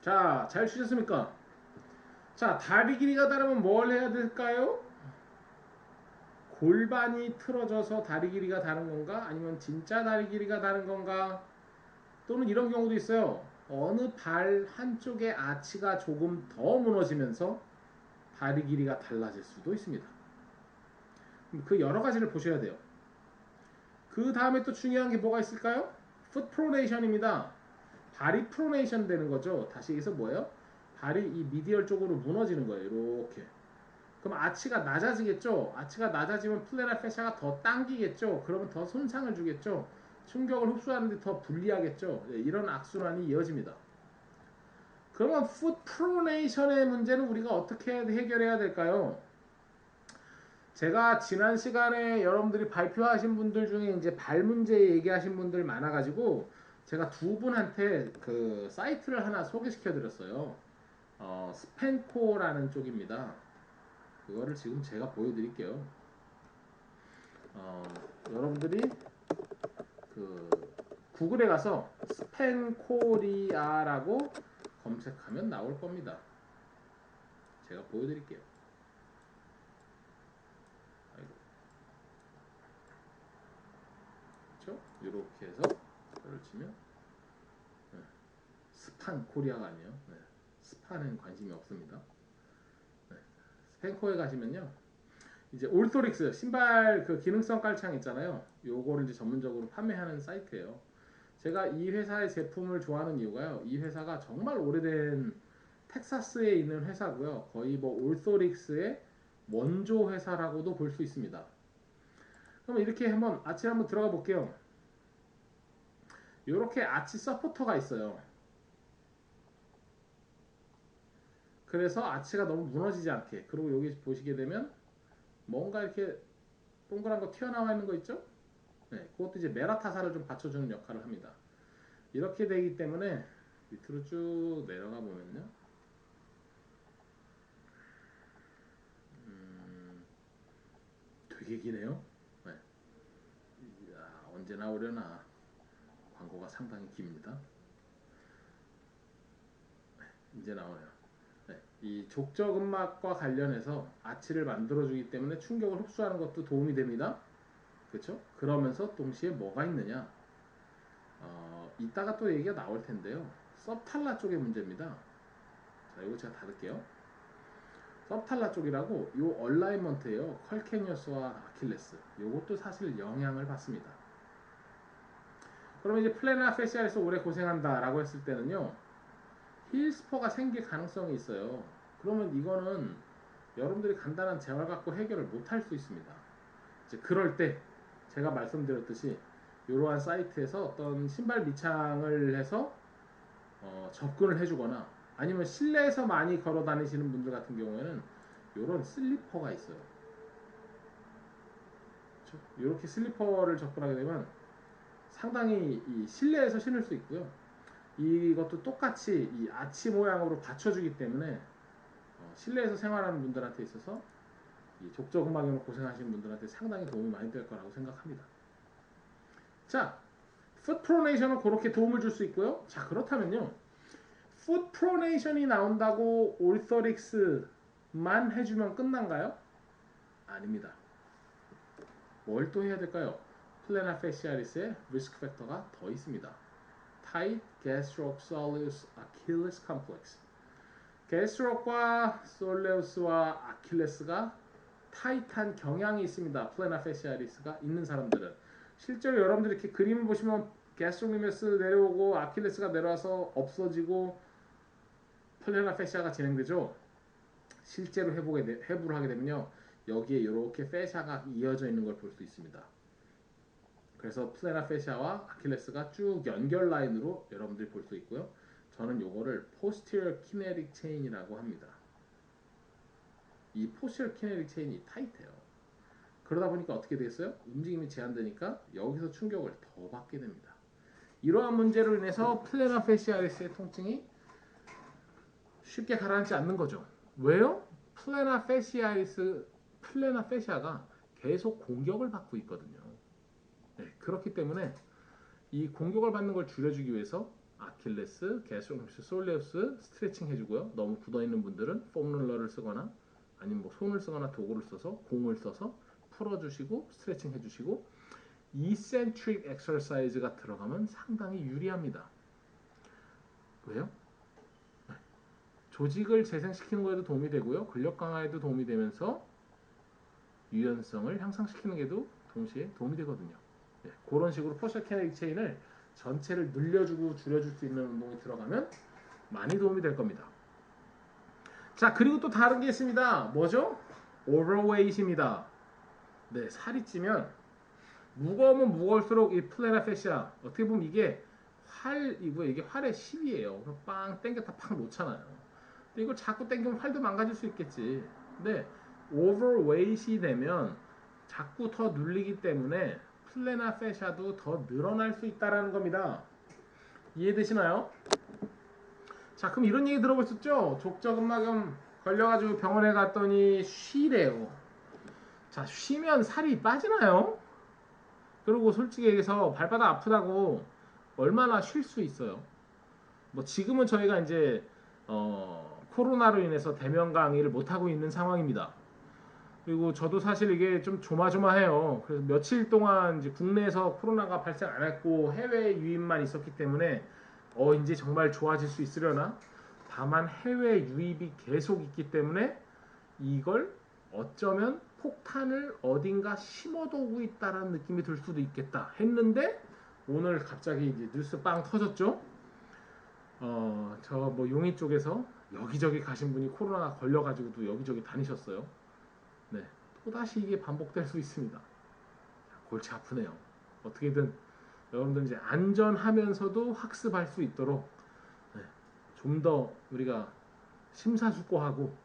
자, 잘 치셨습니까? 자, 다리 길이가 다르면 뭘 해야 될까요? 골반이 틀어져서 다리 길이가 다른 건가? 아니면 진짜 다리 길이가 다른 건가? 또는 이런 경우도 있어요. 어느 발 한쪽의 아치가 조금 더 무너지면서 다리 길이가 달라질 수도 있습니다. 그 여러 가지를 보셔야 돼요. 그 다음에 또 중요한 게 뭐가 있을까요? foot pronation입니다. 발이 프로네이션 되는 거죠. 다시 여기서 뭐예요? 발이 이 미디얼 쪽으로 무너지는 거예요. 이렇게. 그럼 아치가 낮아지겠죠. 아치가 낮아지면 플레나 페샤가 더 당기겠죠. 그러면 더 손상을 주겠죠. 충격을 흡수하는데 더 불리하겠죠. 네, 이런 악순환이 이어집니다. 그러면 풋 프로네이션의 문제는 우리가 어떻게 해결해야 될까요? 제가 지난 시간에 여러분들이 발표하신 분들 중에 이제 발 문제 얘기하신 분들 많아가지고 제가 두 분한테 그 사이트를 하나 소개시켜 드렸어요. 어, 스펜코라는 쪽입니다. 그거를 지금 제가 보여드릴게요. 어, 여러분들이 그 구글에 가서 스펜코리아라고 검색하면 나올 겁니다. 제가 보여드릴게요. 아이고. 그렇죠? 이렇게 해서 이걸 치면 네. 스판 코리아가 아니에요. 네. 스파는 관심이 없습니다. 네. 스펜코에 가시면요. 이제 올토릭스 신발 그 기능성 깔창 있잖아요. 요거를 이제 전문적으로 판매하는 사이트예요. 제가 이 회사의 제품을 좋아하는 이유가요. 이 회사가 정말 오래된 텍사스에 있는 회사고요. 거의 뭐 올토릭스의 원조 회사라고도 볼 수 있습니다. 그럼 이렇게 한번 아치 한번 들어가 볼게요. 이렇게 아치 서포터가 있어요. 그래서 아치가 너무 무너지지 않게 그리고 여기 보시게 되면 뭔가 이렇게 동그란 거 튀어나와 있는 거 있죠? 네, 그것도 이제 메라타사를 좀 받쳐주는 역할을 합니다. 이렇게 되기 때문에 밑으로 쭉 내려가 보면요. 음, 되게 기네요. 네. 이야, 언제 나오려나 광고가 상당히 깁니다. 네, 이제 나오네요. 네, 이 족저근막과 관련해서 아치를 만들어주기 때문에 충격을 흡수하는 것도 도움이 됩니다. 그렇죠? 그러면서 동시에 뭐가 있느냐? 어, 이따가 또 얘기가 나올 텐데요. 섭탈라 쪽의 문제입니다. 자, 이거 제가 닫을게요. 섭탈라 쪽이라고 요 얼라이먼트예요. 컬케니어스와 아킬레스. 요것도 사실 영향을 받습니다. 그러면 이제 플레나 페시아에서 오래 고생한다라고 했을 때는요. 힐스퍼가 생길 가능성이 있어요. 그러면 이거는 여러분들이 간단한 재활 갖고 해결을 못할 수 있습니다. 이제 그럴 때 제가 말씀드렸듯이 이러한 사이트에서 어떤 신발 미창을 해서 어, 접근을 해주거나 아니면 실내에서 많이 걸어 다니시는 분들 같은 경우에는 이런 슬리퍼가 있어요. 이렇게 슬리퍼를 접근하게 되면 상당히 이 실내에서 신을 수 있고요. 이것도 똑같이 이 아치 모양으로 받쳐주기 때문에 어, 실내에서 생활하는 분들한테 있어서 이 족저근막염으로 고생하시는 분들한테 상당히 도움이 많이 될 거라고 생각합니다. 자, 풋 프로네이션은 그렇게 도움을 줄 수 있고요. 자, 그렇다면요. 풋 프로네이션이 나온다고 올서릭스만 해주면 끝난가요? 아닙니다. 뭘 또 해야 될까요? 플레나 페시아리스의 리스크 팩터가 더 있습니다. Tight gastrosoleus achilles complex. 게스트록과 솔레우스와 아킬레스가 타이트한 경향이 있습니다. 플레나 페시아리스가 있는 사람들은 실제로 여러분들이 이렇게 그림을 보시면 게스트로미메스 내려오고 아킬레스가 내려와서 없어지고 플레나 페시아가 진행되죠. 실제로 되, 해부를 하게 되면요 여기에 이렇게 페시아가 이어져 있는 걸 볼 수 있습니다. 그래서 플레나 페시아와 아킬레스가 쭉 연결 라인으로 여러분들이 볼 수 있고요. 저는 요거를 posterior kinetic chain이라고 합니다. 이 posterior kinetic chain이 타이트해요. 그러다 보니까 어떻게 됐어요? 움직임이 제한되니까 여기서 충격을 더 받게 됩니다. 이러한 문제로 인해서 플레나 페시아리스의 통증이 쉽게 가라앉지 않는 거죠. 왜요? 플레나 페시아리스 플레나 페시아가 계속 공격을 받고 있거든요. 네, 그렇기 때문에 이 공격을 받는 걸 줄여주기 위해서 아킬레스, 게스트로스, 솔레우스 스트레칭 해주고요. 너무 굳어있는 분들은 폼롤러를 쓰거나 아니면 뭐 손을 쓰거나 도구를 써서 공을 써서 풀어주시고 스트레칭 해주시고 이센트릭 엑서사이즈가 들어가면 상당히 유리합니다. 왜요? 네. 조직을 재생시키는 거에도 도움이 되고요. 근력 강화에도 도움이 되면서 유연성을 향상시키는 게도 동시에 도움이 되거든요. 네, 그런 식으로 포셔 캐네딕 체인을 전체를 늘려주고 줄여줄 수 있는 운동이 들어가면 많이 도움이 될 겁니다. 자 그리고 또 다른 게 있습니다. 뭐죠? 오버웨이트입니다. 네 살이 찌면 무거우면 무거울수록 이 플레나 페시아 어떻게 보면 이게 활이고 이게 활의 10이에요. 빵 땡겼다 팍 놓잖아요. 근데 이걸 자꾸 땡기면 활도 망가질 수 있겠지. 근데 오버웨이트이 되면 자꾸 더 눌리기 때문에 플레나 페샤도 더 늘어날 수 있다라는 겁니다. 이해되시나요? 자, 그럼 이런 얘기 들어보셨죠? 족저근막염 걸려가지고 병원에 갔더니 쉬래요. 자, 쉬면 살이 빠지나요? 그리고 솔직히 얘기해서 발바닥 아프다고 얼마나 쉴 수 있어요? 뭐 지금은 저희가 이제 어, 코로나로 인해서 대면 강의를 못 하고 있는 상황입니다. 그리고 저도 사실 이게 좀 조마조마해요. 그래서 며칠 동안 이제 국내에서 코로나가 발생 안 했고 해외 유입만 있었기 때문에 어 이제 정말 좋아질 수 있으려나? 다만 해외 유입이 계속 있기 때문에 이걸 어쩌면 폭탄을 어딘가 심어두고 있다라는 느낌이 들 수도 있겠다 했는데 오늘 갑자기 이제 뉴스 빵 터졌죠. 어 저 뭐 용인 쪽에서 여기저기 가신 분이 코로나 걸려가지고도 여기저기 다니셨어요. 네, 또다시 이게 반복될 수 있습니다. 골치 아프네요. 어떻게든 여러분들 이제 안전하면서도 학습할 수 있도록 네, 좀더 우리가 심사숙고하고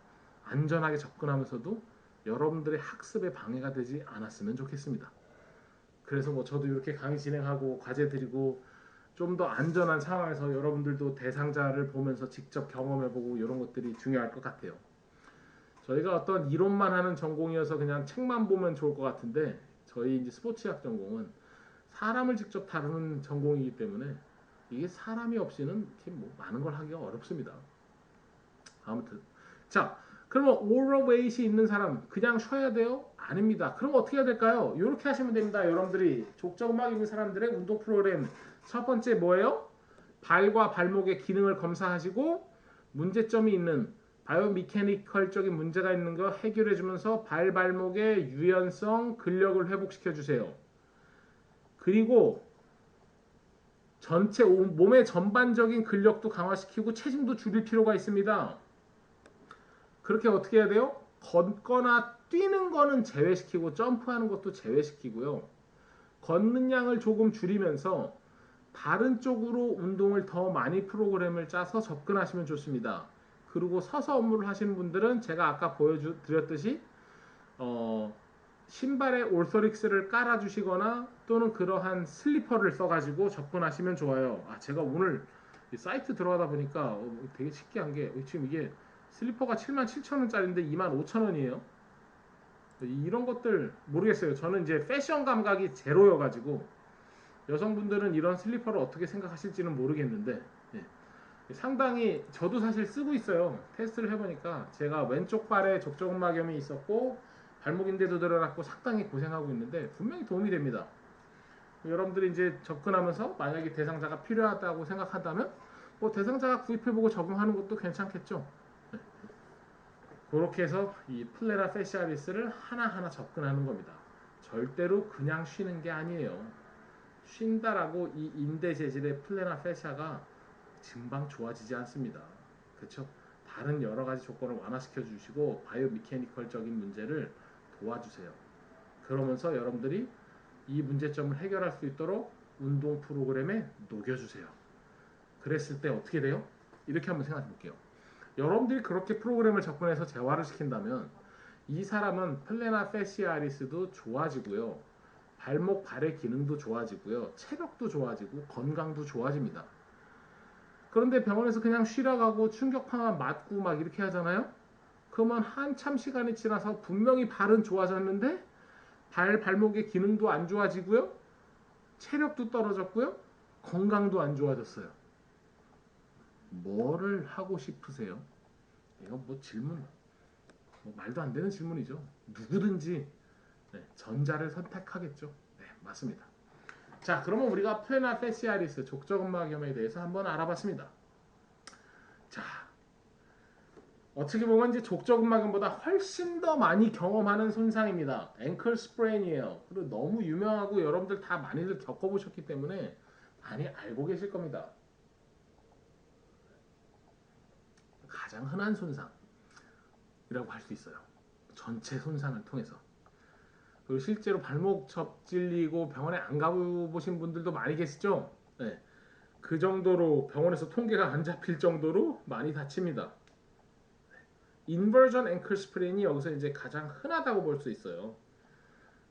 안전하게 접근하면서도 여러분들의 학습에 방해가 되지 않았으면 좋겠습니다. 그래서 뭐 저도 이렇게 강의 진행하고 과제 드리고 좀 더 안전한 상황에서 여러분들도 대상자를 보면서 직접 경험해보고 이런 것들이 중요할 것 같아요. 저희가 어떤 이론만 하는 전공이어서 그냥 책만 보면 좋을 것 같은데 저희 이제 스포츠학 전공은 사람을 직접 다루는 전공이기 때문에 이게 사람이 없이는 뭐 많은 걸 하기가 어렵습니다. 아무튼 자 그러면 오버웨이트이 있는 사람 그냥 쉬어야 돼요? 아닙니다. 그럼 어떻게 해야 될까요? 이렇게 하시면 됩니다. 여러분들이 족저근막 있는 사람들의 운동 프로그램 첫 번째 뭐예요? 발과 발목의 기능을 검사하시고 문제점이 있는 바이오미케니컬적인 문제가 있는 거 해결해 주면서 발 발목의 유연성, 근력을 회복시켜 주세요. 그리고 전체 몸의 전반적인 근력도 강화시키고 체중도 줄일 필요가 있습니다. 그렇게 어떻게 해야 돼요? 걷거나 뛰는 거는 제외시키고 점프하는 것도 제외시키고요. 걷는 양을 조금 줄이면서 다른 쪽으로 운동을 더 많이 프로그램을 짜서 접근하시면 좋습니다. 그리고 서서 업무를 하시는 분들은 제가 아까 보여드렸듯이 어, 신발에 올서릭스를 깔아주시거나 또는 그러한 슬리퍼를 써가지고 접근하시면 좋아요. 아 제가 오늘 사이트 들어가다 보니까 어, 되게 신기한 게 지금 이게 슬리퍼가 77,000원짜리인데 25,000원이에요. 이런 것들 모르겠어요. 저는 이제 패션 감각이 제로여가지고 여성분들은 이런 슬리퍼를 어떻게 생각하실지는 모르겠는데 예. 상당히 저도 사실 쓰고 있어요. 테스트를 해보니까 제가 왼쪽 발에 족저근막염이 있었고 발목인대도 들어갔고 상당히 고생하고 있는데 분명히 도움이 됩니다. 여러분들이 이제 접근하면서 만약에 대상자가 필요하다고 생각한다면 뭐 대상자가 구입해보고 적용하는 것도 괜찮겠죠. 네. 그렇게 해서 이 플레라 페시아리스를 하나하나 접근하는 겁니다. 절대로 그냥 쉬는 게 아니에요. 쉰다라고 이 인대 재질의 플레나 페시아가 금방 좋아지지 않습니다. 그렇죠? 다른 여러 가지 조건을 완화시켜 주시고 바이오 미케니컬적인 문제를 도와주세요. 그러면서 여러분들이 이 문제점을 해결할 수 있도록 운동 프로그램에 녹여주세요. 그랬을 때 어떻게 돼요? 이렇게 한번 생각해 볼게요. 여러분들이 그렇게 프로그램을 접근해서 재활을 시킨다면 이 사람은 플레나 페시아리스도 좋아지고요. 발목 발의 기능도 좋아지고요. 체력도 좋아지고 건강도 좋아집니다. 그런데 병원에서 그냥 쉬러 가고 충격파만 맞고 막 이렇게 하잖아요. 그러면 한참 시간이 지나서 분명히 발은 좋아졌는데 발 발목의 기능도 안 좋아지고요. 체력도 떨어졌고요. 건강도 안 좋아졌어요. 뭐를 하고 싶으세요? 이건 뭐 질문 뭐 말도 안 되는 질문이죠. 누구든지 네, 전자를 선택하겠죠. 네, 맞습니다. 자, 그러면 우리가 플레나 페시아리스 족저근막염에 대해서 한번 알아봤습니다. 자, 어떻게 보면 이제 족저근막염보다 훨씬 더 많이 경험하는 손상입니다. 앵클 스프레인이에요. 그리고 너무 유명하고 여러분들 다 많이들 겪어보셨기 때문에 많이 알고 계실 겁니다. 가장 흔한 손상이라고 할 수 있어요. 전체 손상을 통해서. 그리고 실제로 발목 접질리고 병원에 안 가보신 분들도 많이 계시죠? 네. 그 정도로 병원에서 통계가 안 잡힐 정도로 많이 다칩니다. 인버전 앵클 스프레인이 여기서 이제 가장 흔하다고 볼 수 있어요.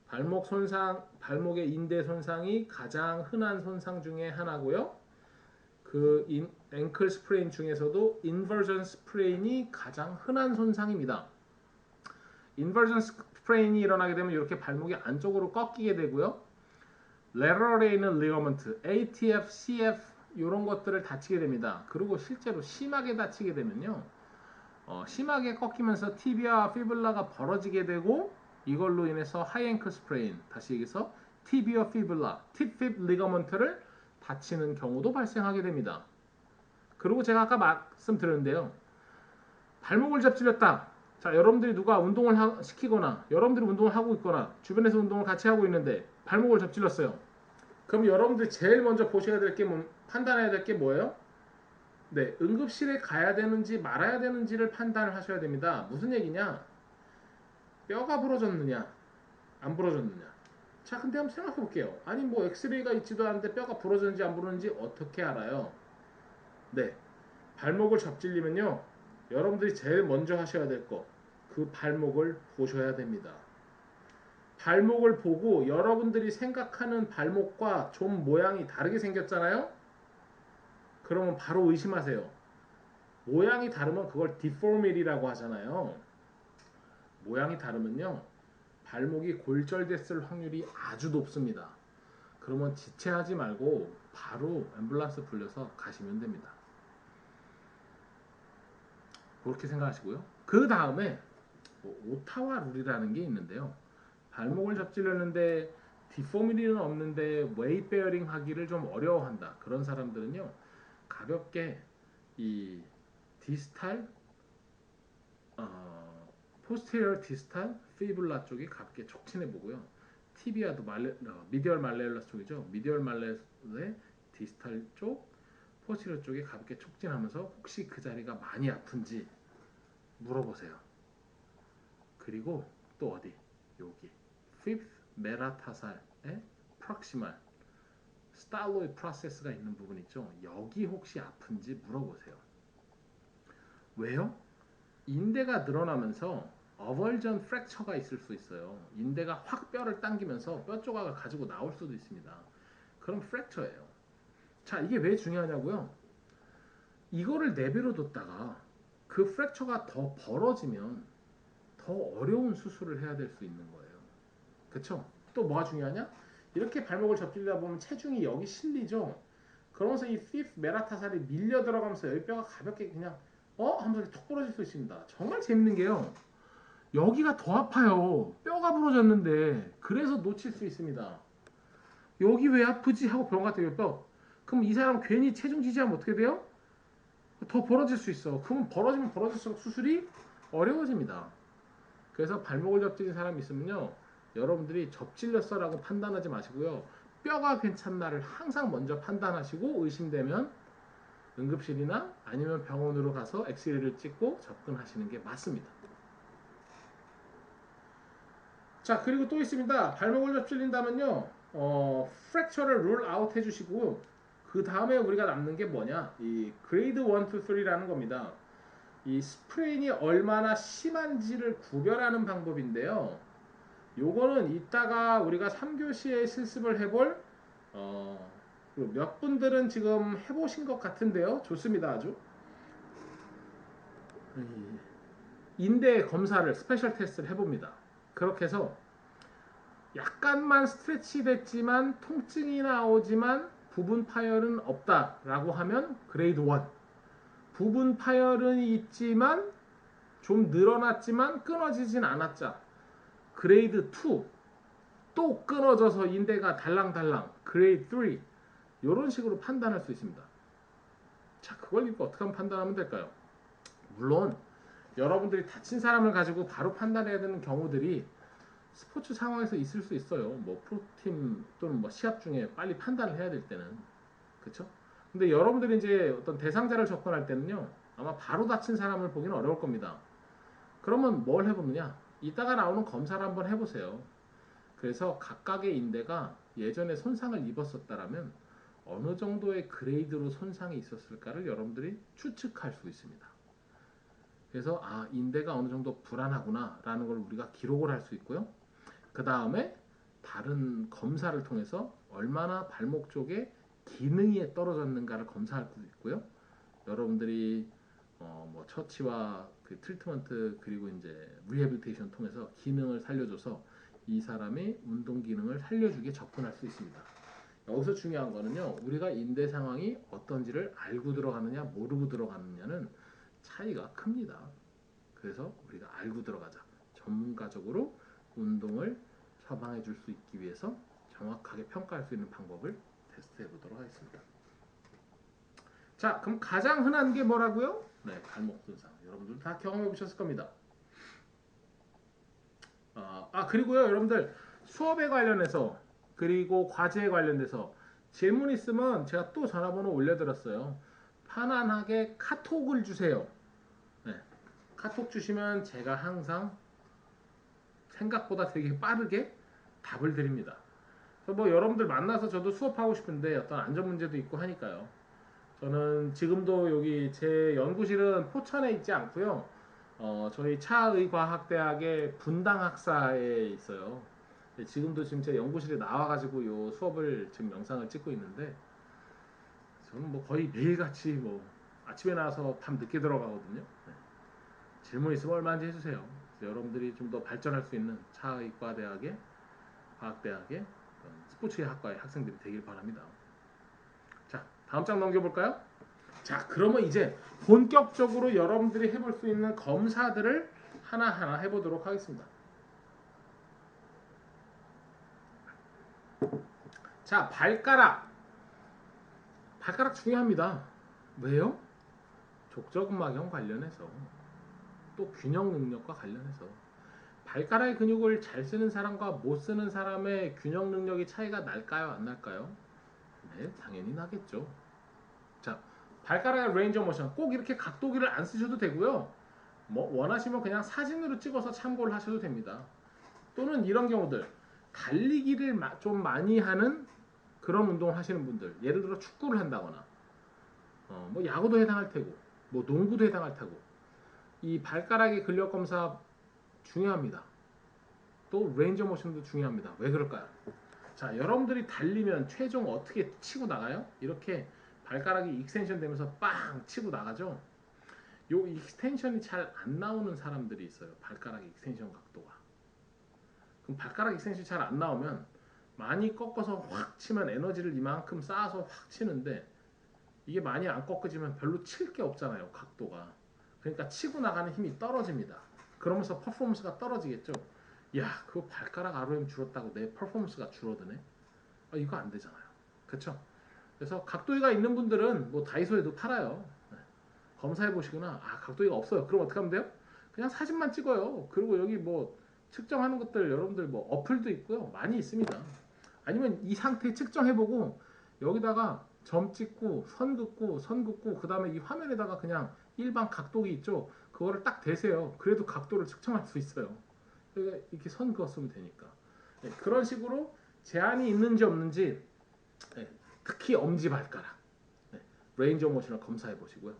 발목 손상, 발목의 인대 손상이 가장 흔한 손상 중에 하나고요. 그 인, 앵클 스프레인 중에서도 인버전 스프레인이 가장 흔한 손상입니다. 인버전 스프레인이 일어나게 되면 이렇게 발목이 안쪽으로 꺾이게 되고요. 레러럴에 있는 리거먼트, ATF, CF 이런 것들을 다치게 됩니다. 그리고 실제로 심하게 다치게 되면요. 어, 심하게 꺾이면서 티비아와 피블라가 벌어지게 되고 이걸로 인해서 하이앵클 스프레인, 다시 얘기해서 티비어 피블라, 팁핍 리거먼트를 다치는 경우도 발생하게 됩니다. 그리고 제가 아까 말씀드렸는데요. 발목을 접질렸다. 자, 여러분들이 누가 운동을 하, 시키거나 여러분들이 운동을 하고 있거나 주변에서 운동을 같이 하고 있는데 발목을 접질렀어요. 그럼 여러분들이 제일 먼저 보셔야 될 게 뭐, 판단해야 될 게 뭐예요? 네, 응급실에 가야 되는지 말아야 되는지를 판단을 하셔야 됩니다. 무슨 얘기냐? 뼈가 부러졌느냐, 안 부러졌느냐. 자, 근데 한번 생각해 볼게요. 아니, 뭐 엑스레이가 있지도 않은데 뼈가 부러졌는지 안 부러졌는지 어떻게 알아요? 네, 발목을 접질리면요, 여러분들이 제일 먼저 하셔야 될 거, 그 발목을 보셔야 됩니다. 발목을 보고 여러분들이 생각하는 발목과 좀 모양이 다르게 생겼잖아요? 그러면 바로 의심하세요. 모양이 다르면 그걸 디포미티라고 하잖아요. 모양이 다르면요. 발목이 골절됐을 확률이 아주 높습니다. 그러면 지체하지 말고 바로 앰뷸런스 불려서 가시면 됩니다. 그렇게 생각하시고요. 그 다음에 뭐 오타와 룰이라는 게 있는데요. 발목을 접질렸는데 디포미티는 없는데 웨이 베어링 하기를 좀 어려워한다. 그런 사람들은요. 가볍게 이 디스탈 어, 포스테리어 디스탈 피블라 쪽이 가볍게 촉진해 보고요. 티비아도 말레, 어, 미디얼 말레올라 쪽이죠. 미디얼 말레의 디스탈 쪽, 포스테리어 쪽에 가볍게 촉진하면서 혹시 그 자리가 많이 아픈지 물어보세요. 그리고 또 어디? 여기 fifth 메라타살의 프락시말 스탈로이 프로세스가 있는 부분 있죠. 여기 혹시 아픈지 물어보세요. 왜요? 인대가 늘어나면서 어벌전 프랙처가 있을 수 있어요. 인대가 확 뼈를 당기면서 뼈 조각을 가지고 나올 수도 있습니다. 그럼 프랙처예요. 자, 이게 왜 중요하냐고요? 이거를 내버려 뒀다가 그 프랙처가 더 벌어지면 더 어려운 수술을 해야 될 수 있는 거예요. 그쵸? 또 뭐가 중요하냐? 이렇게 발목을 접질리다 보면 체중이 여기 실리죠. 그러면서 이 fifth 메라타살이 밀려 들어가면서 여기 뼈가 가볍게 그냥 어? 하면서 턱 부러질 수 있습니다. 정말 재밌는 게요. 여기가 더 아파요. 뼈가 부러졌는데 그래서 놓칠 수 있습니다. 여기 왜 아프지 하고 병원 갔더니 뼈. 그럼 이 사람 괜히 체중 지지하면 어떻게 돼요? 더 벌어질 수 있어. 그러면 벌어지면 벌어질수록 수술이 어려워집니다. 그래서 발목을 접질린 사람이 있으면요. 여러분들이 접질렸어라고 판단하지 마시고요. 뼈가 괜찮나를 항상 먼저 판단하시고 의심되면 응급실이나 아니면 병원으로 가서 엑스레이를 찍고 접근하시는 게 맞습니다. 자 그리고 또 있습니다. 발목을 접질린다면요. 어, 프랙처를 룰 아웃 해주시고 그 다음에 우리가 남는 게 뭐냐 이 그레이드 1, 2, 3라는 겁니다. 이 스프레인이 얼마나 심한지를 구별하는 방법인데요. 요거는 이따가 우리가 3교시에 실습을 해볼 어, 몇 분들은 지금 해보신 것 같은데요. 좋습니다. 아주. 인대 검사를 스페셜 테스트를 해봅니다. 그렇게 해서 약간만 스트레치 됐지만 통증이 나오지만 부분 파열은 없다라고 하면 그레이드 1 부분 파열은 있지만 좀 늘어났지만 끊어지진 않았자. 그레이드 2. 또 끊어져서 인대가 달랑달랑. 그레이드 3. 이런 식으로 판단할 수 있습니다. 자, 그걸 이거 어떻게 하면 판단하면 될까요? 물론 여러분들이 다친 사람을 가지고 바로 판단해야 되는 경우들이 스포츠 상황에서 있을 수 있어요. 뭐 프로팀 또는 뭐 시합 중에 빨리 판단을 해야 될 때는 그렇죠? 근데 여러분들이 이제 어떤 대상자를 접근할 때는요 아마 바로 다친 사람을 보기는 어려울 겁니다. 그러면 뭘 해보느냐? 이따가 나오는 검사를 한번 해보세요. 그래서 각각의 인대가 예전에 손상을 입었었다라면 어느 정도의 그레이드로 손상이 있었을까를 여러분들이 추측할 수 있습니다. 그래서 아 인대가 어느 정도 불안하구나 라는 걸 우리가 기록을 할 수 있고요. 그 다음에 다른 검사를 통해서 얼마나 발목 쪽에 기능이 떨어졌는가를 검사할 수 있고요. 여러분들이 어, 뭐 처치와 그 트리트먼트 그리고 이제 리해빌테이션 통해서 기능을 살려줘서 이 사람의 운동 기능을 살려주게 접근할 수 있습니다. 여기서 중요한 거는요, 우리가 인대 상황이 어떤지를 알고 들어가느냐 모르고 들어가느냐는 차이가 큽니다. 그래서 우리가 알고 들어가자. 전문가적으로 운동을 처방해 줄 수 있기 위해서 정확하게 평가할 수 있는 방법을 테스트해 보도록 하겠습니다. 자, 그럼 가장 흔한 게 뭐라고요? 네, 발목 손상. 여러분들 다 경험해 보셨을 겁니다. 아, 아 그리고요, 여러분들 수업에 관련해서 그리고 과제에 관련돼서 질문 있으면 제가 또 전화번호 올려드렸어요. 편안하게 카톡을 주세요. 네, 카톡 주시면 제가 항상 생각보다 되게 빠르게 답을 드립니다. 뭐 여러분들 만나서 저도 수업하고 싶은데 어떤 안전 문제도 있고 하니까요. 저는 지금도 여기 제 연구실은 포천에 있지 않고요. 어, 저희 차의과학대학의 분당학사에 있어요. 네, 지금도 지금 제 연구실에 나와가지고 요 수업을 지금 영상을 찍고 있는데 저는 뭐 거의 매일같이 뭐 아침에 나와서 밤 늦게 들어가거든요. 네. 질문 있으면 얼마든지 해주세요. 여러분들이 좀 더 발전할 수 있는 차의과대학의 과학대학의 스포츠학과의 학생들이 되길 바랍니다. 자, 다음 장 넘겨볼까요? 자, 그러면 이제 본격적으로 여러분들이 해볼 수 있는 검사들을 하나하나 해보도록 하겠습니다. 자, 발가락. 발가락 중요합니다. 왜요? 족저근막염 관련해서 또 균형 능력과 관련해서 발가락의 근육을 잘 쓰는 사람과 못 쓰는 사람의 균형 능력이 차이가 날까요? 안 날까요? 네, 당연히 나겠죠. 자, 발가락의 레인저 모션 꼭 이렇게 각도기를 안 쓰셔도 되고요. 뭐 원하시면 그냥 사진으로 찍어서 참고를 하셔도 됩니다. 또는 이런 경우들 달리기를 좀 많이 하는 그런 운동을 하시는 분들 예를 들어 축구를 한다거나 어, 뭐 야구도 해당할 테고 뭐 농구도 해당할 테고 이 발가락의 근력 검사 중요합니다. 또 레인저 모션도 중요합니다. 왜 그럴까요? 자, 여러분들이 달리면 최종 어떻게 치고 나가요? 이렇게 발가락이 익스텐션 되면서 빵 치고 나가죠. 요 익스텐션이 잘 안 나오는 사람들이 있어요. 발가락 익스텐션 각도가. 그럼 발가락 익스텐션이 잘 안 나오면 많이 꺾어서 확 치면 에너지를 이만큼 쌓아서 확 치는데 이게 많이 안 꺾어지면 별로 칠 게 없잖아요. 각도가. 그러니까 치고 나가는 힘이 떨어집니다. 그러면서 퍼포먼스가 떨어지겠죠. 야, 그 발가락 ROM 줄었다고 내 퍼포먼스가 줄어드네. 아, 이거 안 되잖아요. 그렇죠? 그래서 각도기가 있는 분들은 뭐 다이소에도 팔아요. 네. 검사해 보시거나 아 각도기가 없어요. 그럼 어떻게 하면 돼요? 그냥 사진만 찍어요. 그리고 여기 뭐 측정하는 것들 여러분들 뭐 어플도 있고요. 많이 있습니다. 아니면 이 상태 측정해 보고 여기다가 점 찍고 선 긋고 선 긋고 그 다음에 이 화면에다가 그냥 일반 각도기 있죠. 그거를 딱 대세요. 그래도 각도를 측정할 수 있어요. 그러니까 이렇게 선 그었으면 되니까. 네, 그런 식으로 제한이 있는지 없는지 네, 특히 엄지 발가락 네, 레인저 모션을 검사해 보시고요.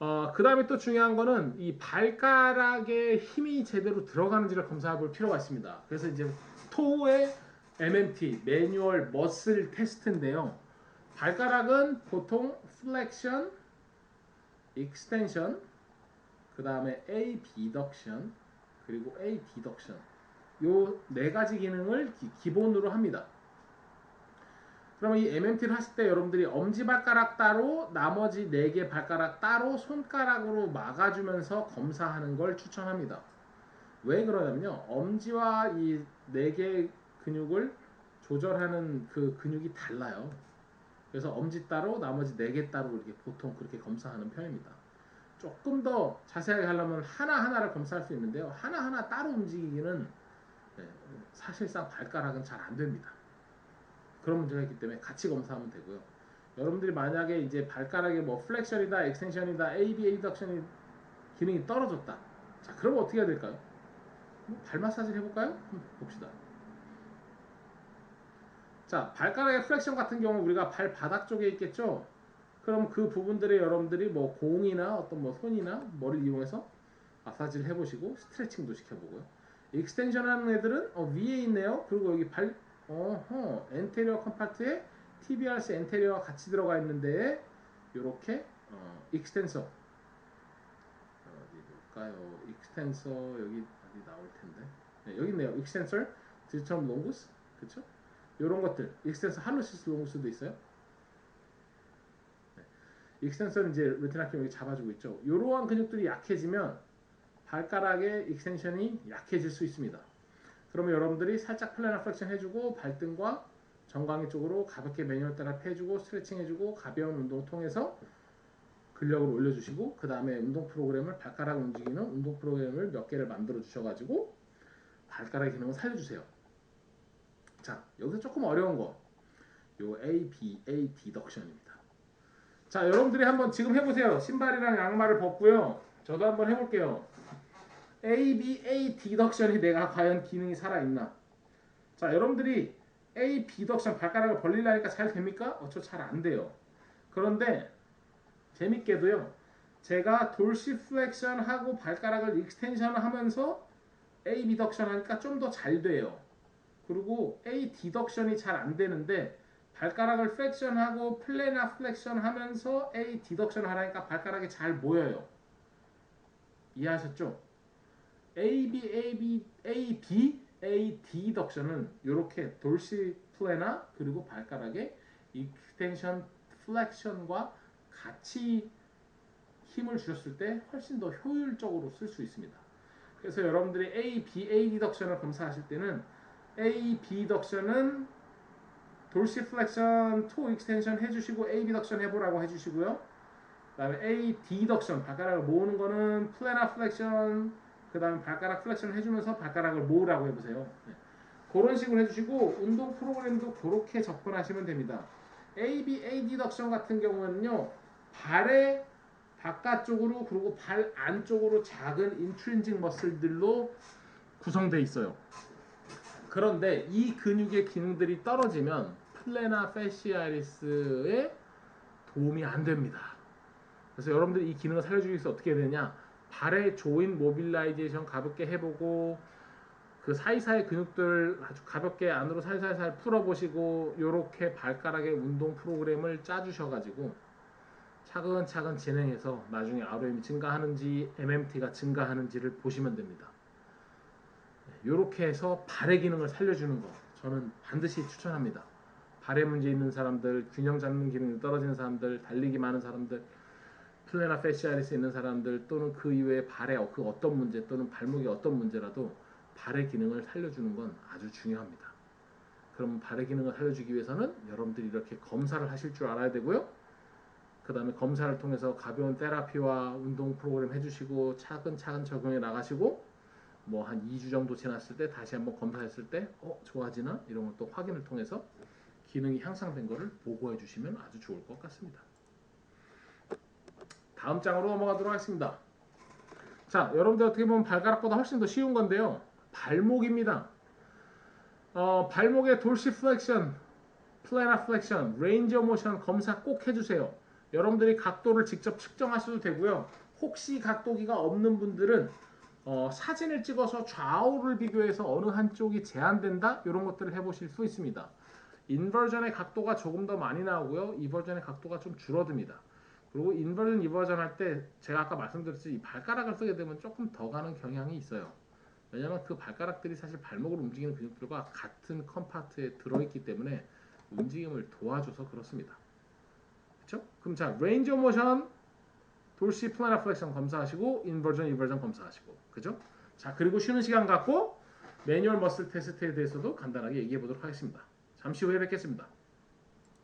어, 그 다음에 또 중요한 거는 이 발가락에 힘이 제대로 들어가는지를 검사해 볼 필요가 있습니다. 그래서 이제 토의 MMT, 매뉴얼 머슬 테스트인데요. 발가락은 보통 플렉션, 익스텐션, 그 다음에 A 비덕션, 그리고 A 디덕션 요네 가지 기능을 기, 본으로 합니다. 그러면 이 MMT를 하실 때 여러분들이 엄지발가락 따로 나머지 네 개 발가락 따로 손가락으로 막아주면서 검사하는 걸 추천합니다. 왜 그러냐면요. 엄지와 이 네 개 근육을 조절하는 그 근육이 달라요. 그래서 엄지 따로 나머지 네 개 따로 이렇게 보통 그렇게 검사하는 편입니다. 조금 더 자세하게 하려면 하나하나를 검사할 수 있는데요. 하나하나 따로 움직이기는 네, 사실상 발가락은 잘 안 됩니다. 그런 문제가 있기 때문에 같이 검사하면 되고요. 여러분들이 만약에 이제 발가락에 뭐 플렉션이다, 엑스텐션이다, ABA 덕션이 기능이 떨어졌다. 자, 그러면 어떻게 해야 될까요? 뭐발 마사지를 해볼까요? 한번 봅시다. 자, 발가락의 플렉션 같은 경우 우리가 발 바닥 쪽에 있겠죠? 그럼 그 부분들에 여러분들이 뭐 공이나 어떤 뭐 손이나 머리를 이용해서 마사지를 해보시고 스트레칭도 시켜보고요. 익스텐션 하는 애들은 어, 위에 있네요. 그리고 여기 발, 어허, 엔테리어 컴파트에 TBRC 엔테리어가 같이 들어가 있는데 이렇게 어, 익스텐서 어디 볼까요? 익스텐서 여기 어디 나올 텐데 네, 여기 있네요. 익스텐서 디지털 롱구스 그쵸? 이런 것들 익스텐서 할로시스 롱구스도 있어요. 네. 익스텐서는 이제 레티나킴 여기 잡아주고 있죠. 이러한 근육들이 약해지면 발가락의 익스텐션이 약해질 수 있습니다. 그러면 여러분들이 살짝 플래너 플렉션 해주고 발등과 정강이 쪽으로 가볍게 매뉴얼 따라 해주고 스트레칭 해주고 가벼운 운동 통해서 근력을 올려주시고 그 다음에 운동 프로그램을 발가락 움직이는 운동 프로그램을 몇 개를 만들어 주셔가지고 발가락 기능을 살려주세요. 자 여기서 조금 어려운 거, 요 ABA 디덕션입니다. 자 여러분들이 한번 지금 해보세요. 신발이랑 양말을 벗고요. 저도 한번 해볼게요. ABA 디덕션이 내가 과연 기능이 살아있나? 자 여러분들이 A 비덕션 발가락을 벌리려니까 잘 됩니까? 어저 잘안 돼요. 그런데 재밌게도요. 제가 돌시 플렉션 하고 발가락을 익스텐션 하면서 A 비덕션 하니까 좀 더 잘 돼요. 그리고 A 디덕션이 잘 안 되는데 발가락을 플렉션 하고 플레나 플렉션 하면서 A 디덕션 하라니까 발가락이 잘 모여요. 이해하셨죠? A B A B A B A D 덕션은 이렇게 돌시 플레나 그리고 발가락의 익스텐션 플렉션과 같이 힘을 주셨을 때 훨씬 더 효율적으로 쓸 수 있습니다. 그래서 여러분들이 A, B, A, D 덕션을 검사하실 때는 A, B 덕션은 돌시 플렉션, 토 익스텐션 해주시고 A, B 덕션 해보라고 해주시고요. 그 다음에 A, D 덕션 발가락을 모으는 거는 플레나 플렉션, 그 다음에 발가락 플렉션을 해주면서 발가락을 모으라고 해보세요. 네. 그런 식으로 해주시고 운동 프로그램도 그렇게 접근하시면 됩니다. AB, AD 덕션 같은 경우는요 발의 바깥쪽으로 그리고 발 안쪽으로 작은 인트린직 머슬들로 구성되어 있어요. 그런데 이 근육의 기능들이 떨어지면 플레나 페시아리스에 도움이 안 됩니다. 그래서 여러분들이 이 기능을 살려주기 위해서 어떻게 해야 되냐? 발의 조인 모빌라이제이션 가볍게 해보고 그 사이사이 근육들 아주 가볍게 안으로 살살살 풀어보시고 요렇게 발가락의 운동 프로그램을 짜주셔가지고 차근차근 진행해서 나중에 ROM이 증가하는지 MMT가 증가하는지를 보시면 됩니다. 요렇게 해서 발의 기능을 살려주는 거 저는 반드시 추천합니다. 발에 문제 있는 사람들, 균형 잡는 기능이 떨어지는 사람들, 달리기 많은 사람들, 플레나 페시아리스 있는 사람들 또는 그 이외에 발에 그 어떤 문제 또는 발목에 어떤 문제라도 발의 기능을 살려주는 건 아주 중요합니다. 그럼 발의 기능을 살려주기 위해서는 여러분들이 이렇게 검사를 하실 줄 알아야 되고요. 그 다음에 검사를 통해서 가벼운 테라피와 운동 프로그램 해주시고 차근차근 적용해 나가시고 뭐 한 2주 정도 지났을 때 다시 한번 검사했을 때 어 좋아지나 이런 것도 확인을 통해서 기능이 향상된 거를 보고해 주시면 아주 좋을 것 같습니다. 다음 장으로 넘어가도록 하겠습니다. 자, 여러분들 어떻게 보면 발가락보다 훨씬 더 쉬운 건데요. 발목입니다. 어, 발목의 돌시 플렉션, 플래나 플렉션, 레인저 모션 검사 꼭 해주세요. 여러분들이 각도를 직접 측정하셔도 되고요. 혹시 각도기가 없는 분들은 어, 사진을 찍어서 좌우를 비교해서 어느 한쪽이 제한된다 이런 것들을 해보실 수 있습니다. 인버전의 각도가 조금 더 많이 나오고요. 이버전의 각도가 좀 줄어듭니다. 그리고 인버전, 이버전 할 때 제가 아까 말씀드렸듯이 이 발가락을 쓰게 되면 조금 더 가는 경향이 있어요. 왜냐하면 그 발가락들이 사실 발목을 움직이는 근육들과 같은 컴파트에 들어있기 때문에 움직임을 도와줘서 그렇습니다. 그렇죠? 그럼 자 레인지 오브 모션 돌시 플라나 플렉션 검사하시고 인버전 이버전 검사하시고 그죠? 자 그리고 쉬는 시간 갖고 매뉴얼 머슬 테스트에 대해서도 간단하게 얘기해 보도록 하겠습니다. 잠시 후에 뵙겠습니다.